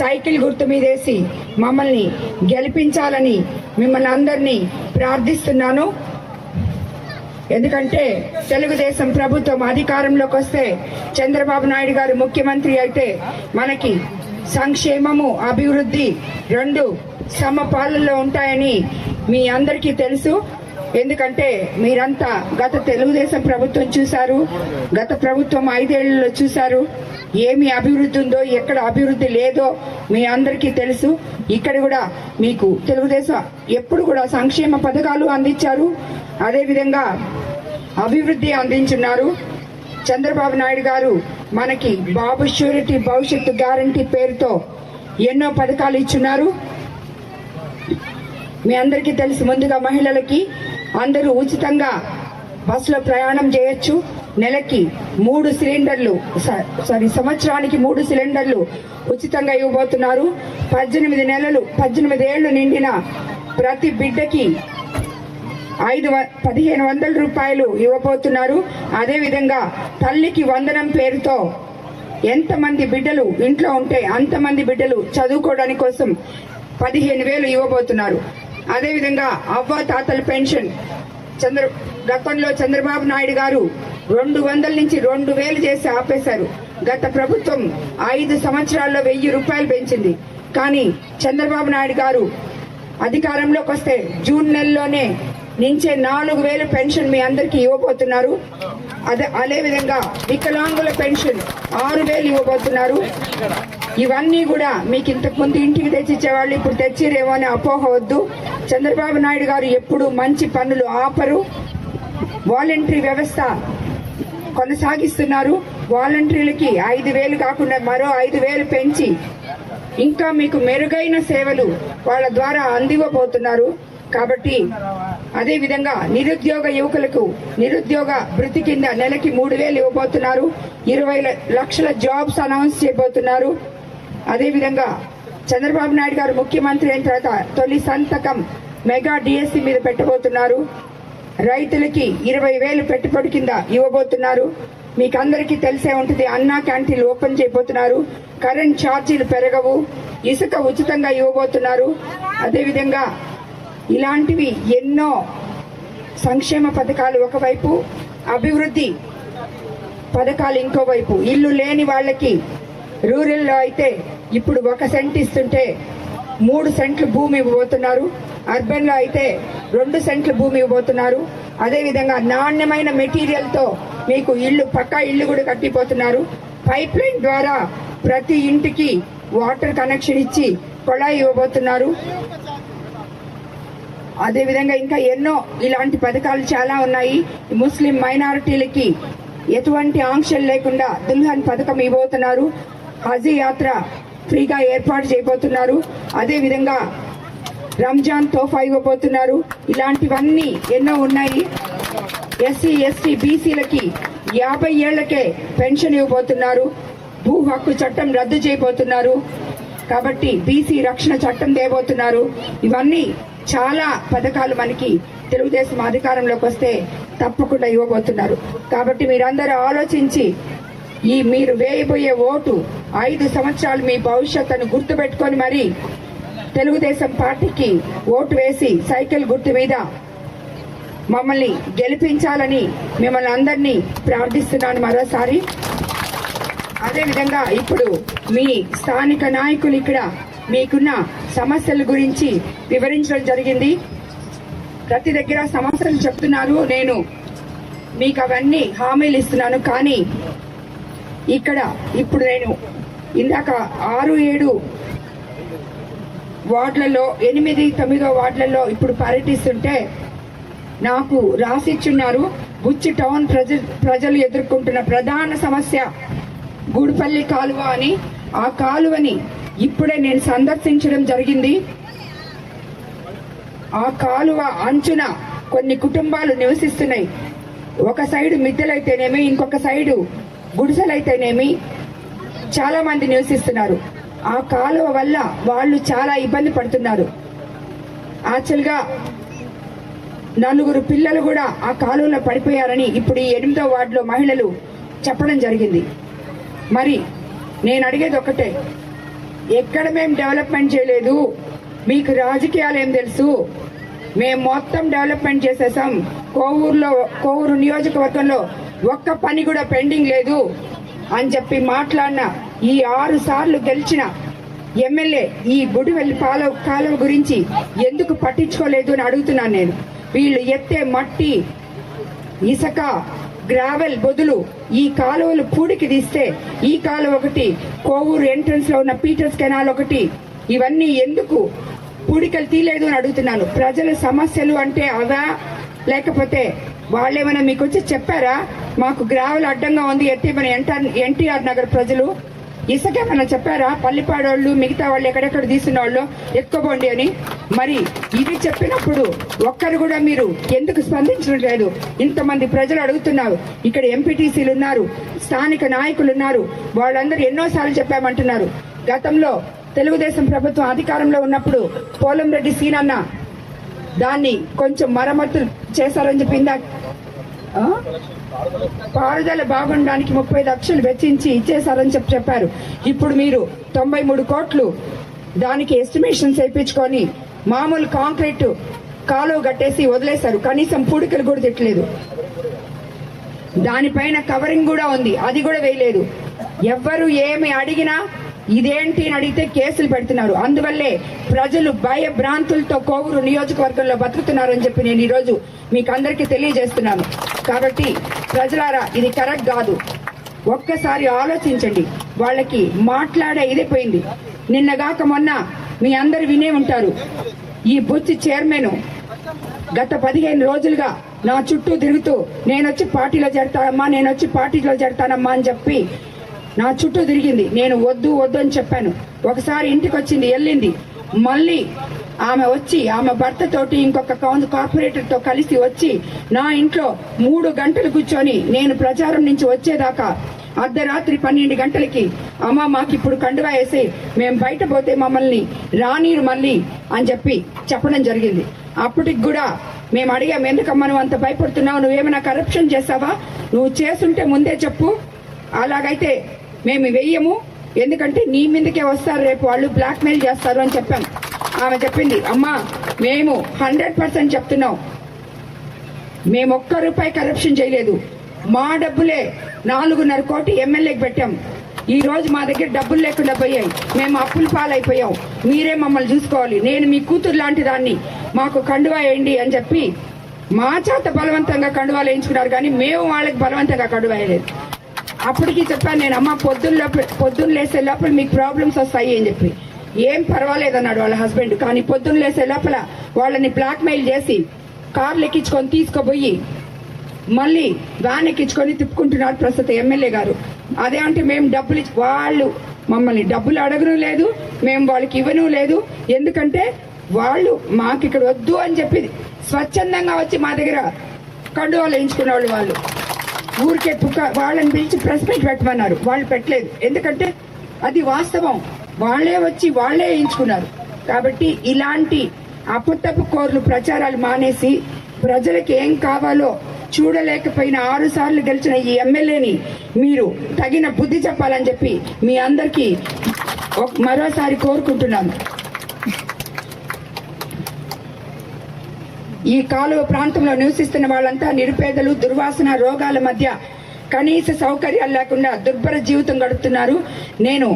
Cycle గుర్తు మీదేసి మమ్మల్ని గెలిపించాలని మిమ్మల్ని అందరినీ ప్రార్థిస్తున్నాను. ఎందుకంటే తెలుగుదేశం ప్రభుత్వం అధికారంలోకి వస్తే చంద్రబాబు నాయుడు గారు ముఖ్యమంత్రి అయితే మనకి సంక్షేమము అభివృద్ధి రెండు సమపాలనలో ఉంటాయని మీ అందరికీ తెలుసు. ఎందుకంటే మీరంతా గత తెలుగుదేశం ప్రభుత్వం చూశారు గత ప్రభుత్వం ఐదేళ్ళలో చూశారు. ఏమి అభివృద్ధి ఉందో ఎక్కడ అభివృద్ధి లేదో మీ అందరికీ తెలుసు. ఇక్కడ కూడా మీకు తెలుగుదేశం ఎప్పుడు కూడా సంక్షేమ పథకాలు అందించారు. అదేవిధంగా అభివృద్ధి అందించున్నారు. చంద్రబాబు నాయుడు గారు మనకి బాబు షూరిటీ భవిష్యత్తు గ్యారంటీ పేరుతో ఎన్నో పథకాలు ఇచ్చున్నారు. మీ అందరికీ తెలుసు ముందుగా మహిళలకి అందరూ ఉచితంగా బస్సులో ప్రయాణం చేయొచ్చు. నెలకి మూడు సిలిండర్లు స- సారీ సంవత్సరానికి మూడు సిలిండర్లు ఉచితంగా ఇవ్వబోతున్నారు. పద్దెనిమిది నెలలు పద్దెనిమిది ఏళ్ళు నిండిన ప్రతి బిడ్డకి ఐదు వ- పదిహేను వందల రూపాయలు ఇవ్వబోతున్నారు. అదేవిధంగా తల్లికి వందనం పేరుతో ఎంతమంది బిడ్డలు ఇంట్లో ఉంటే అంతమంది బిడ్డలు చదువుకోవడానికి కోసం పదిహేను వేలు ఇవ్వబోతున్నారు. అదేవిధంగా అవ్వ తాతల పెన్షన్. చంద్ర గతంలో చంద్రబాబు నాయుడు గారు రెండు వందల నుంచి రెండు వేలు చేసి ఆపేశారు. గత ప్రభుత్వం ఐదు సంవత్సరాల్లో వెయ్యి రూపాయలు పెంచింది. కానీ చంద్రబాబు నాయుడు గారు అధికారంలోకి వస్తే జూన్ నెలలోనే నుంచే నాలుగు వేలు పెన్షన్ మీ అందరికి ఇవ్వబోతున్నారు. అదే అదేవిధంగా వికలాంగుల పెన్షన్ ఆరు వేలు ఇవ్వబోతున్నారు. ఇవన్నీ కూడా మీకు ఇంతకు ముందు ఇంటికి తెచ్చిచ్చేవాళ్ళు ఇప్పుడు తెచ్చిరేమో అని అపోహ వద్దు. చంద్రబాబు నాయుడు గారు ఎప్పుడు మంచి పనులు ఆపరు. వాలంటరీ వ్యవస్థ కొనసాగిస్తున్నారు. వాలంటీర్లకి ఐదు వేలు కాకుండా మరో ఐదు వేలు పెంచి ఇంకా మీకు మెరుగైన సేవలు వాళ్ళ ద్వారా అందివ్వబోతున్నారు. కాబట్టి అదేవిధంగా నిరుద్యోగ యువకులకు నిరుద్యోగ వృత్తి కింద నెలకి మూడు వేలు ఇవ్వబోతున్నారు. ఇరవై లక్షల జాబ్స్ అనౌన్స్ చేయబోతున్నారు. అదేవిధంగా చంద్రబాబు నాయుడు గారు ముఖ్యమంత్రి అయిన తర్వాత తొలి సంతకం మెగా డిఎస్సి మీద పెట్టబోతున్నారు. రైతులకి ఇరవై వేలు పెట్టుబడి కింద ఇవ్వబోతున్నారు. మీకు అందరికీ తెలిసే ఉంటుంది అన్నా క్యాంటీన్లు ఓపెన్ చేయబోతున్నారు. కరెంట్ ఛార్జీలు పెరగవు. ఇసుక ఉచితంగా ఇవ్వబోతున్నారు. అదేవిధంగా ఇలాంటివి ఎన్నో సంక్షేమ పథకాలు ఒకవైపు అభివృద్ధి పథకాలు ఇంకోవైపు. ఇల్లు లేని వాళ్ళకి రూరల్లో అయితే ఇప్పుడు ఒక సెంట్ ఇస్తుంటే మూడు సెంట్లు భూమి ఇవ్వబోతున్నారు. అర్బన్లో అయితే రెండు సెంట్లు భూమి ఇవ్వబోతున్నారు. అదేవిధంగా నాణ్యమైన మెటీరియల్తో మీకు ఇల్లు పక్కా ఇల్లు కూడా కట్టిపోతున్నారు. పైప్ లైన్ ద్వారా ప్రతి ఇంటికి వాటర్ కనెక్షన్ ఇచ్చి కొళాయి ఇవ్వబోతున్నారు. అదేవిధంగా ఇంకా ఎన్నో ఇలాంటి పథకాలు చాలా ఉన్నాయి. ముస్లిం మైనారిటీలకి ఎటువంటి ఆంక్షలు లేకుండా దుల్హన్ పథకం ఇవ్వబోతున్నారు. హజ్ యాత్ర ఫ్రీగా ఏర్పాటు చేయబోతున్నారు. అదేవిధంగా రంజాన్ తోఫా ఇవ్వబోతున్నారు. ఇలాంటివన్నీ ఎన్నో ఉన్నాయి. ఎస్సీ ఎస్టీ బీసీలకి యాభై ఏళ్ళకే పెన్షన్ ఇవ్వబోతున్నారు. భూ హక్కు చట్టం రద్దు చేయబోతున్నారు. కాబట్టి బీసీ రక్షణ చట్టం తేబోతున్నారు. ఇవన్నీ చాలా పథకాలు మనకి తెలుగుదేశం అధికారంలోకి వస్తే తప్పకుండా ఇవ్వబోతున్నారు. కాబట్టి మీరందరూ ఆలోచించి ఈ మీరు వేయబోయే ఓటు ఐదు సంవత్సరాలు మీ భవిష్యత్తును గుర్తుపెట్టుకొని మరి తెలుగుదేశం పార్టీకి ఓటు వేసి సైకిల్ గుర్తు మీద మమ్మల్ని గెలిపించాలని మిమ్మల్ని అందరినీ ప్రార్థిస్తున్నాను మరోసారి. అదేవిధంగా ఇప్పుడు మీ స్థానిక నాయకులు ఇక్కడ మీకున్న సమస్యల గురించి వివరించడం జరిగింది. ప్రతి దగ్గర సమస్యలు చెప్తున్నారు. నేను మీకు అవన్నీ హామీలు ఇస్తున్నాను. కానీ ఇక్కడ ఇప్పుడు నేను ఇందాక ఆరు ఏడు వార్డులలో ఎనిమిది తొమ్మిదో వార్డులలో ఇప్పుడు పర్యటిస్తుంటే నాకు రాసిచ్చున్నారు. బుచ్చి టౌన్ ప్రజ ప్రజలు ఎదుర్కొంటున్న ప్రధాన సమస్య గూడుపల్లి కాలువ అని. ఆ కాలువని ఇప్పుడే నేను సందర్శించడం జరిగింది. ఆ కాలువ అంచున కొన్ని కుటుంబాలు నివసిస్తున్నాయి. ఒక సైడు మిద్దెలైతేనేమి ఇంకొక సైడు గుడిసెలైతేనేమి చాలా మంది నివసిస్తున్నారు. ఆ కాలువ వల్ల వాళ్ళు చాలా ఇబ్బంది పడుతున్నారు. యాక్చువల్గా నలుగురు పిల్లలు కూడా ఆ కాలువలో పడిపోయారని ఇప్పుడు ఈ ఎనిమిదో వార్డులో మహిళలు చెప్పడం జరిగింది. మరి నేను అడిగేది ఒకటే ఎక్కడ మేము డెవలప్మెంట్ చేయలేదు. మీకు రాజకీయాలు ఏం తెలుసు? మేము మొత్తం డెవలప్మెంట్ చేసేసాం. కోవూరులో కోవూరు నియోజకవర్గంలో ఒక్క పని కూడా పెండింగ్ లేదు అని చెప్పి మాట్లాడిన ఈ ఆరు సార్లు గెలిచిన ఎమ్మెల్యే ఈ గుడివెల్లి పాల కాలువ గురించి ఎందుకు పట్టించుకోలేదు అని అడుగుతున్నాను నేను. వీళ్ళు ఎత్తే మట్టి ఇసుక గ్రావెల్ బదులు ఈ కాలువలు పూడికి తీస్తే ఈ కాలువ ఒకటి కోవూరు ఎంట్రన్స్లో ఉన్న పీటర్స్ కెనాల్ ఒకటి. ఇవన్నీ ఎందుకు పూడికలు తీయలేదు అని అడుగుతున్నాను. ప్రజల సమస్యలు అంటే అవా? లేకపోతే వాళ్ళేమైనా మీకు వచ్చి చెప్పారా? మాకు గ్రావెల్ అడ్డంగా ఉంది ఎత్తిమని ఎన్టీఆర్ నగర్ ప్రజలు ఇసుకేమైనా చెప్పారా? పల్లిపాడోళ్ళు మిగతా వాళ్ళు ఎక్కడెక్కడ తీసిన వాళ్ళు ఎత్తుకోబోండి అని. మరి ఇది చెప్పినప్పుడు ఒక్కరు కూడా మీరు ఎందుకు స్పందించడం లేదు? ఇంతమంది ప్రజలు అడుగుతున్నారు. ఇక్కడ ఎంపీటీసీలు ఉన్నారు స్థానిక నాయకులు ఉన్నారు. వాళ్ళందరూ ఎన్నోసార్లు చెప్పామంటున్నారు. గతంలో తెలుగుదేశం ప్రభుత్వం అధికారంలో ఉన్నప్పుడు పోలంరెడ్డి సీనన్న దాన్ని కొంచెం మరమ్మతులు చేశారని చెప్పిందా పారుదల బాగుండడానికి ముప్పై లక్షలు వెచ్చించి ఇచ్చేశారని చెప్పి చెప్పారు. ఇప్పుడు మీరు తొంభై మూడు కోట్లు దానికి ఎస్టిమేషన్ వేయించుకొని మామూలు కాంక్రీట్ కాలువ కట్టేసి వదిలేశారు. కనీసం పూడికలు కూడా తిట్టలేదు. దానిపైన కవరింగ్ కూడా ఉంది. అది కూడా వేయలేదు. ఎవ్వరు ఏమి అడిగినా ఇదేంటి అని అడిగితే కేసులు పెడుతున్నారు. అందువల్లే ప్రజలు భయ భ్రాంతులతో కోవూరు నియోజకవర్గంలో బతుకుతున్నారని చెప్పి నేను ఈరోజు మీకు అందరికీ తెలియజేస్తున్నాను. కాబట్టి ప్రజలారా ఇది కరెక్ట్ కాదు. ఒక్కసారి ఆలోచించండి. వాళ్ళకి మాట్లాడే ఇదైపోయింది నిన్నగాక మొన్న మీ అందరు వినే ఉంటారు. ఈ బుచ్చి చైర్మన్ గత పదిహేను రోజులుగా నా చుట్టూ తిరుగుతూ నేను వచ్చి పార్టీలో చేరతానమ్మా నేను వచ్చి పార్టీలో చేరతానమ్మా అని చెప్పి నా చుట్టూ తిరిగింది. నేను వద్దు వద్దు అని చెప్పాను. ఒకసారి ఇంటికి వచ్చింది వెళ్ళింది. మళ్ళీ ఆమె వచ్చి ఆమె భర్తతోటి ఇంకొక కౌన్ కార్పొరేటర్తో కలిసి వచ్చి నా ఇంట్లో మూడు గంటలు కూర్చొని నేను ప్రచారం నుంచి వచ్చేదాకా అర్ధరాత్రి పన్నెండు గంటలకి అమ్మ మాకు ఇప్పుడు కండువా వేసి మేము బయట పోతే మమ్మల్ని రానీరు మళ్ళీ అని చెప్పి చెప్పడం జరిగింది. అప్పటికి కూడా మేము అడిగాం ఎందుకమ్మా నువ్వు అంత భయపడుతున్నావు? నువ్వేమైనా కరప్షన్ చేసావా నువ్వు చేస్తుంటే ముందే చెప్పు. అలాగైతే మేము వెయ్యము. ఎందుకంటే నీ మీదకే వస్తారు రేపు వాళ్ళు బ్లాక్ మెయిల్ చేస్తారు అని చెప్పాం. ఆమె చెప్పింది అమ్మా మేము హండ్రెడ్ పర్సెంట్ చెప్తున్నాం. మేము ఒక్క రూపాయి కరప్షన్ చేయలేదు. మా డబ్బులే నాలుగున్నర కోటి ఎమ్మెల్యేకి పెట్టాం. ఈ రోజు మా దగ్గర డబ్బులు లేకుండా పోయాయి. మేము అప్పులు పాలైపోయాం. మీరే మమ్మల్ని చూసుకోవాలి. నేను మీ కూతురు లాంటి దాన్ని. మాకు కండువా వేయండి అని చెప్పి మా చేత బలవంతంగా కండువాలు వేయించుకున్నారు కానీ మేము వాళ్ళకి బలవంతంగా కండువా వేయలేదు. అప్పటికి చెప్పాను నేను అమ్మ పొద్దున్న లోపల పొద్దున్న లేసే లోపల మీకు ప్రాబ్లమ్స్ వస్తాయి అని చెప్పి. ఏం పర్వాలేదు అన్నాడు వాళ్ళ హస్బెండ్ కానీ పొద్దున్న లేసే లోపల వాళ్ళని బ్లాక్మెయిల్ చేసి కార్లు ఎక్కించుకొని తీసుకుపోయి మళ్ళీ వ్యాన్ ఎక్కించుకొని తిప్పుకుంటున్నారు ప్రస్తుత ఎమ్మెల్యే గారు. అదే అంటే మేము డబ్బులు ఇచ్చి- వాళ్ళు మమ్మల్ని డబ్బులు అడగను లేదు మేము వాళ్ళకి ఇవ్వను లేదు. ఎందుకంటే వాళ్ళు మాకు ఇక్కడ వద్దు అని చెప్పి స్వచ్ఛందంగా వచ్చి మా దగ్గర కండువాలు వేయించుకునే వాళ్ళు వాళ్ళు. ఊరికే పుక్క వాళ్ళని పిలిచి ప్రెస్ మీట్ పెట్టమన్నారు. వాళ్ళు పెట్టలేదు. ఎందుకంటే అది వాస్తవం. వాళ్ళే వచ్చి వాళ్ళే వేయించుకున్నారు. కాబట్టి ఇలాంటి అప్పుతప్పు కోర్లు ప్రచారాలు మానేసి ప్రజలకు ఏం కావాలో చూడలేకపోయిన ఆరు సార్లు గెలిచిన ఈ ఎమ్మెల్యేని మీరు తగిన బుద్ధి చెప్పాలని చెప్పి మీ అందరికీ ఒక- మరోసారి కోరుకుంటున్నాను. ఈ కాలువ ప్రాంతంలో నివసిస్తున్న వాళ్ళంతా నిరుపేదలు దుర్వాసన రోగాల మధ్య కనీస సౌకర్యాలు లేకుండా దుర్భర జీవితం గడుపుతున్నారు. నేను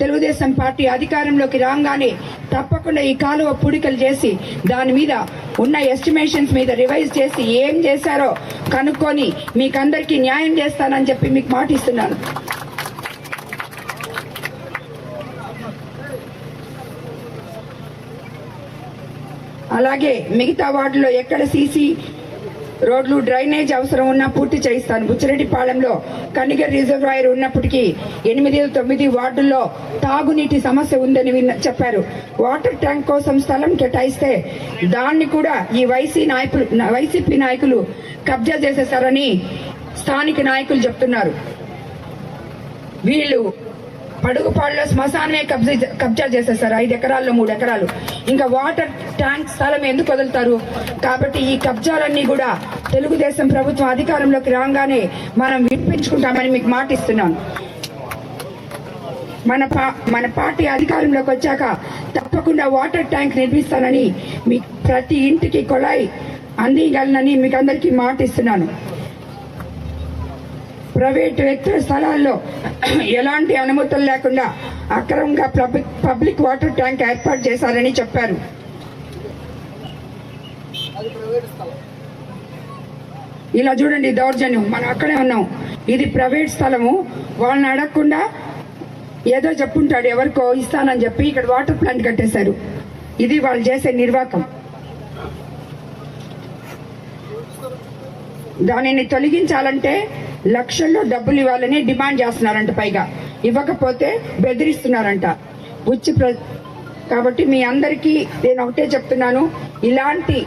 తెలుగుదేశం పార్టీ అధికారంలోకి రాగానే తప్పకుండా ఈ కాలువ పూడికలు చేసి దాని మీద ఉన్న ఎస్టిమేషన్స్ మీద రివైజ్ చేసి ఏం చేశారో కనుక్కొని మీకందరికీ న్యాయం చేస్తానని చెప్పి మీకు మాటిస్తున్నాను. అలాగే మిగతా వార్డులో ఎక్కడ సీసీ రోడ్లు డ్రైనేజ్ అవసరం ఉన్నా పూర్తి చేయిస్తాను. బుచ్చిరెడ్డిపాలెంలో కన్నిగర్ రిజర్వాయర్ ఉన్నప్పటికీ ఎనిమిది తొమ్మిది వార్డుల్లో తాగునీటి సమస్య ఉందని విన్న చెప్పారు. వాటర్ ట్యాంక్ కోసం స్థలం కేటాయిస్తే దాన్ని కూడా ఈ వైసీ నాయకులు వైసీపీ నాయకులు కబ్జా చేసేశారని స్థానిక నాయకులు చెప్తున్నారు. వీళ్ళు పడుగుపాడులో శ్మశానమే కబ్జా కబ్జా చేసేసారు ఐదు ఎకరాల్లో మూడు ఎకరాలు. ఇంకా వాటర్ ట్యాంక్ స్థలం ఎందుకు వదులుతారు? కాబట్టి ఈ కబ్జాలన్నీ కూడా తెలుగుదేశం ప్రభుత్వం అధికారంలోకి రాగానే మనం వినిపించుకుంటామని మీకు మాటిస్తున్నాను. మన పా మన పార్టీ అధికారంలోకి వచ్చాక తప్పకుండా వాటర్ ట్యాంక్ నిర్మిస్తానని మీ ప్రతి ఇంటికి కొళాయి అందించగలనని మీకు అందరికీ మాటిస్తున్నాను. ప్రైవేట్ వ్యక్తుల స్థలాల్లో ఎలాంటి అనుమతులు లేకుండా అక్రమంగా పబ్లిక్ పబ్లిక్ వాటర్ ట్యాంక్ ఏర్పాటు చేశారని చెప్పారు. ఇలా చూడండి దౌర్జన్యం. మనం అక్కడే ఉన్నాం. ఇది ప్రైవేట్ స్థలము. వాళ్ళని అడగకుండా ఏదో చెప్పుంటాడు ఎవరికో ఇస్తానని చెప్పి ఇక్కడ వాటర్ ప్లాంట్ కట్టేశారు. ఇది వాళ్ళు చేసే నిర్వాకం. దానిని తొలగించాలంటే లక్షల్లో డబ్బులు ఇవ్వాలని డిమాండ్ చేస్తున్నారంట పైగా. ఇవ్వకపోతే బెదిరిస్తున్నారంట. ఉచ్చి కాబట్టి మీ అందరికీ నేను ఒకటే చెప్తున్నాను. ఇలాంటి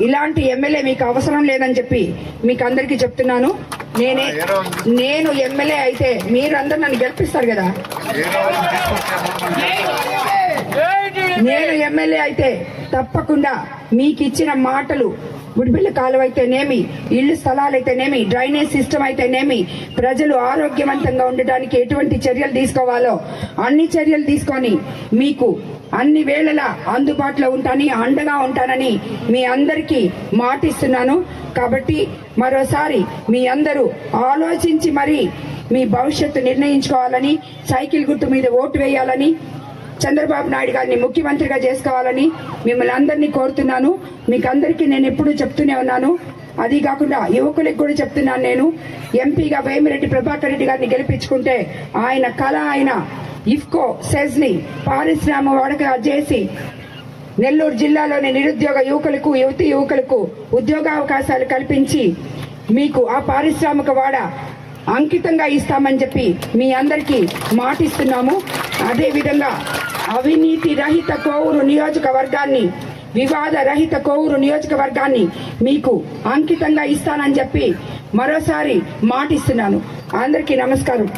ఇలాంటి ఎమ్మెల్యే మీకు అవసరం లేదని చెప్పి మీకు అందరికీ చెప్తున్నాను. నేనే నేను ఎమ్మెల్యే అయితే మీరందరూ నన్ను గెలిపిస్తారు కదా. నేను ఎమ్మెల్యే అయితే తప్పకుండా మీకు ఇచ్చిన మాటలు గుడిబిల్ల కాలువ అయితేనేమి ఇల్లు స్థలాలైతేనేమి డ్రైనేజ్ సిస్టమ్ అయితేనేమి ప్రజలు ఆరోగ్యవంతంగా ఉండడానికి ఎటువంటి చర్యలు తీసుకోవాలో అన్ని చర్యలు తీసుకొని మీకు అన్ని వేళలా అందుబాటులో ఉంటానని అండగా ఉంటానని మీ అందరికీ మాటిస్తున్నాను. కాబట్టి మరోసారి మీ అందరూ ఆలోచించి మరి మీ భవిష్యత్తు నిర్ణయించుకోవాలని సైకిల్ గుర్తు మీద ఓటు వేయాలని చంద్రబాబు నాయుడు గారిని ముఖ్యమంత్రిగా చేసుకోవాలని మిమ్మల్ని అందరినీ కోరుతున్నాను. మీకు అందరికీ నేను ఎప్పుడూ చెప్తూనే ఉన్నాను. అది కాకుండా యువకులకు కూడా చెప్తున్నాను నేను. ఎంపీగా వేమిరెడ్డి ప్రభాకర్ రెడ్డి గారిని గెలిపించుకుంటే ఆయన కళ ఆయన ఇఫ్కో సెజ్ని పారిశ్రామ వాడక చేసి నెల్లూరు జిల్లాలోని నిరుద్యోగ యువకులకు యువతి యువకులకు ఉద్యోగావకాశాలు కల్పించి మీకు ఆ పారిశ్రామిక వాడ అంకితంగా ఇస్తామని చెప్పి మీ అందరికీ మాటిస్తున్నాము. అదేవిధంగా అవినీతి రహిత కోవూరు నియోజకవర్గాన్ని వివాద రహిత కోవూరు నియోజకవర్గాన్ని మీకు అంకితంగా ఇస్తానని చెప్పి మరోసారి మాటిస్తున్నాను. అందరికీ నమస్కారం.